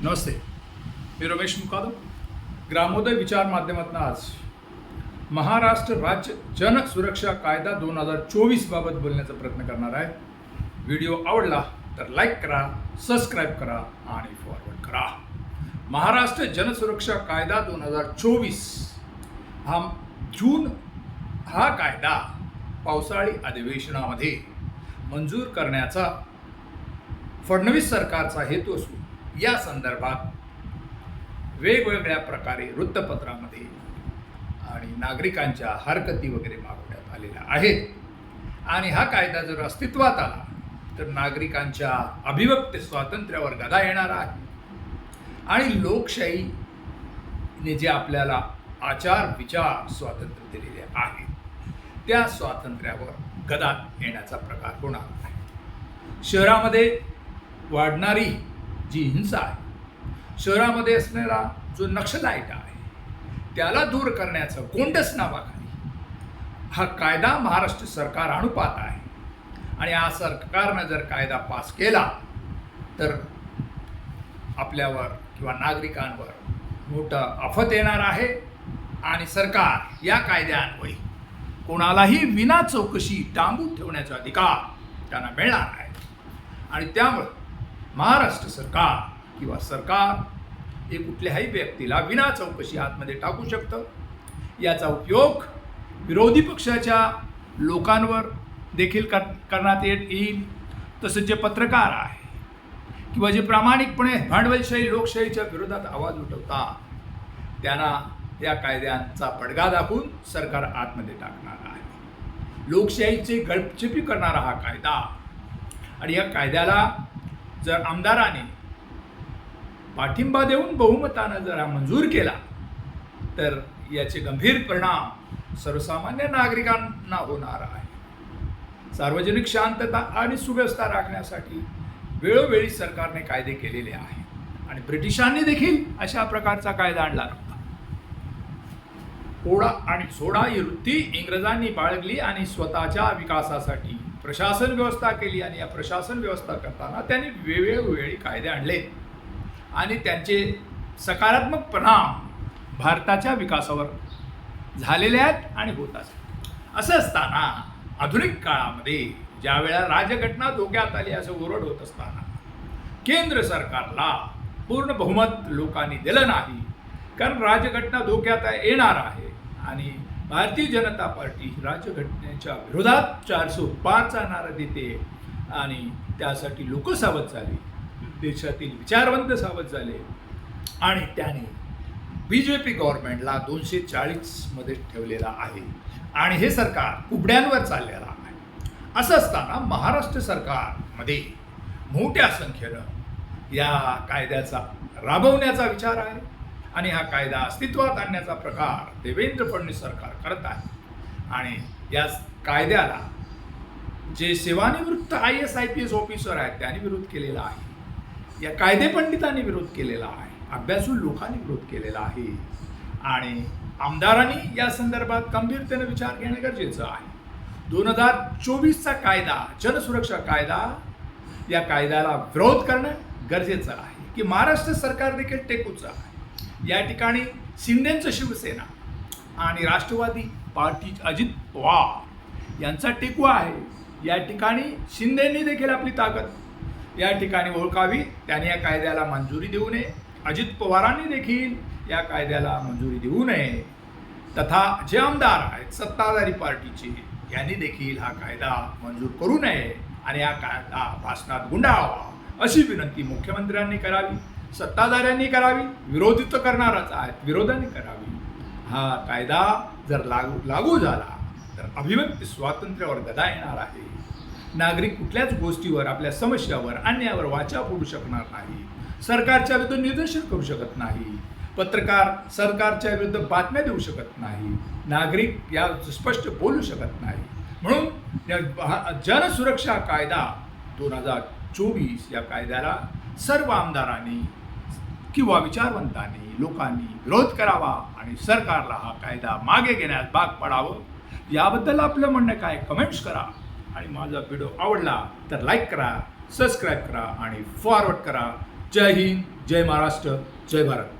नमस्ते मी रमेश मुकादम. ग्रामोदय विचार माध्यमातून आज महाराष्ट्र राज्य जन सुरक्षा कायदा दोन हजार चोवीस बाबत बोलण्याचा प्रयत्न करणार आहे. व्हिडिओ आवडला तर लाईक करा सबस्क्राईब करा आणि फॉरवर्ड करा. महाराष्ट्र जनसुरक्षा कायदा दोन हजार चोवीस हा जून हा कायदा पावसाळी अधिवेशनामध्ये मंजूर करण्याचा फडणवीस सरकारचा हेतू असून या संदर्भात वेगवेगळ्या प्रकारे वृत्तपत्रामध्ये आणि नागरिकांच्या हरकती वगैरे मागवण्यात आलेल्या आहेत. आणि हा कायदा जर अस्तित्वात आला तर नागरिकांच्या अभिव्यक्ती स्वातंत्र्यावर गदा येणार आहे. आणि लोकशाहीने जे आपल्याला आचार विचार स्वातंत्र्य दिलेले आहे त्या स्वातंत्र्यावर गदा येण्याचा प्रकार होणार नाही. शहरामध्ये वाढणारी जी हिंसा आहे शहरामध्ये असणारा जो नक्षलाईट आहे त्याला दूर करण्याचं गोंडस नावाखाली. हा कायदा महाराष्ट्र सरकार अनुपात आहे. आणि हा सरकारनं जर कायदा पास केला तर आपल्यावर किंवा नागरिकांवर मोठं आफत येणार आहे आणि सरकार या कायद्यान्वये कोणालाही विना चौकशी डांबून ठेवण्याचा अधिकार त्यांना मिळणार आहे. आणि त्यामुळे महाराष्ट्र सरकार किंवा सरकार हे कुठल्याही व्यक्तीला विना चौकशी आतमध्ये टाकू शकतं. याचा उपयोग विरोधी पक्षाच्या लोकांवर देखील कर करण्यात येत येईल. तसंच जे पत्रकार आहे किंवा जे प्रामाणिकपणे भांडवलशाही लोकशाहीच्या विरोधात आवाज उठवतात त्यांना या कायद्यांचा पडगा दाखवून सरकार आतमध्ये टाकणार आहे. लोकशाहीचे गळचेपी करणारा हा कायदा आणि या कायद्याला जर आमदाराने पाठिंबा देऊन बहुमतानं जर हा मंजूर केला तर याचे गंभीर परिणाम सर्वसामान्य नागरिकांना होणार आहे. सार्वजनिक शांतता आणि सुव्यवस्था राखण्यासाठी वेळोवेळी सरकारने कायदे केलेले आहेत आणि ब्रिटिशांनी देखील अशा प्रकारचा कायदा आणला नव्हता. ओढा आणि सोडा ही वृत्ती इंग्रजांनी बाळगली आणि स्वतःच्या विकासासाठी प्रशासन व्यवस्था केली आणि या प्रशासन व्यवस्था करताना त्यांनी वेगवेगळी कायदे आणले. आणि त्यांचे सकारात्मक परिणाम भारताच्या विकासावर झालेले आहेत आणि होत आहेत. असं असताना आधुनिक काळामध्ये ज्या वेळा राजघटना धोक्यात आली असं ओरड होत असताना केंद्र सरकारला पूर्ण बहुमत लोकांनी दिलं नाही कारण राजघटना धोक्यात येणार आहे. आणि भारतीय जनता पार्टी राज्यघटनेच्या विरोधात चारशे पारचा नारा देते आणि त्यासाठी लोक सावध झाले. देशातील विचारवंत सावध झाले. आणि त्याने बी जे पी गव्हर्नमेंटला दोनशे चाळीसमध्ये ठेवलेला आहे. आणि हे सरकार कुबड्यांवर चाललेलं आहे. असं असताना महाराष्ट्र सरकारमध्ये मोठ्या संख्येनं या कायद्याचा राबवण्याचा विचार आहे. आणि हा कायदा अस्तित्वात आणण्याचा प्रकार देवेंद्र फडणवीस सरकार करत आहे. आणि या कायद्याला जे सेवानिवृत्त I S I P S officer आहेत त्यांनी विरोध केलेला आहे. या कायदे पंडितांनी विरोध केलेला आहे. अभ्यासू लोकांनी विरोध केलेला आहे. आणि आमदारांनी या संदर्भात गंभीरतेने विचार घेणं गरजेचं आहे. दोन हजार चोवीसचा कायदा जनसुरक्षा कायदा या कायद्याला विरोध करणं गरजेचं आहे. की महाराष्ट्र सरकार देखील टेकूचं आहे. या ठिकाणी शिंदेचं शिवसेना आणि राष्ट्रवादी पार्टी अजित पवार यांचा टेकवा आहे. या ठिकाणी शिंदेंनी देखील आपली ताकद. या ठिकाणी ओळखावी. त्यांनी या कायद्याला मंजुरी देऊ नये. अजित पवारांनी देखील या कायद्याला मंजुरी देऊ नये. तथा जे आमदार आहेत सत्ताधारी पार्टीचे यांनी देखील हा कायदा मंजूर करू नये. आणि हा कायदा भाषणात गुंडाळावा अशी विनंती मुख्यमंत्र्यांनी करावी. सत्ताधाऱ्यांनी करावी विरोधी तर करणारच आहेत विरोधाने करावी. हा कायदा जर लागू लागू झाला तर अभिव्यक्ती स्वातंत्र्यावर गदा येणार आहे. नागरिक कुठल्याच गोष्टीवर आपल्या समस्यावर अन्यायावर वाचा फोडू शकणार नाही. सरकारच्या विरुद्ध निदर्शन करू शकत नाही. पत्रकार सरकारच्या विरुद्ध बातम्या देऊ शकत नाही. नागरिक या स्पष्ट बोलू शकत नाही. म्हणून या जनसुरक्षा कायदा दोन हजार चोवीस या कायद्याला सर्व आमदारांनी किंवा विचारवंतांनी लोकांनी विरोध करावा आणि सरकारला हा कायदा मागे घेण्यास भाग पडावं याबद्दल आपलं म्हणणं काय कमेंट्स करा. आणि माझा व्हिडिओ आवडला तर लाईक करा सबस्क्राईब करा आणि फॉरवर्ड करा. जय हिंद जय महाराष्ट्र जय भारत.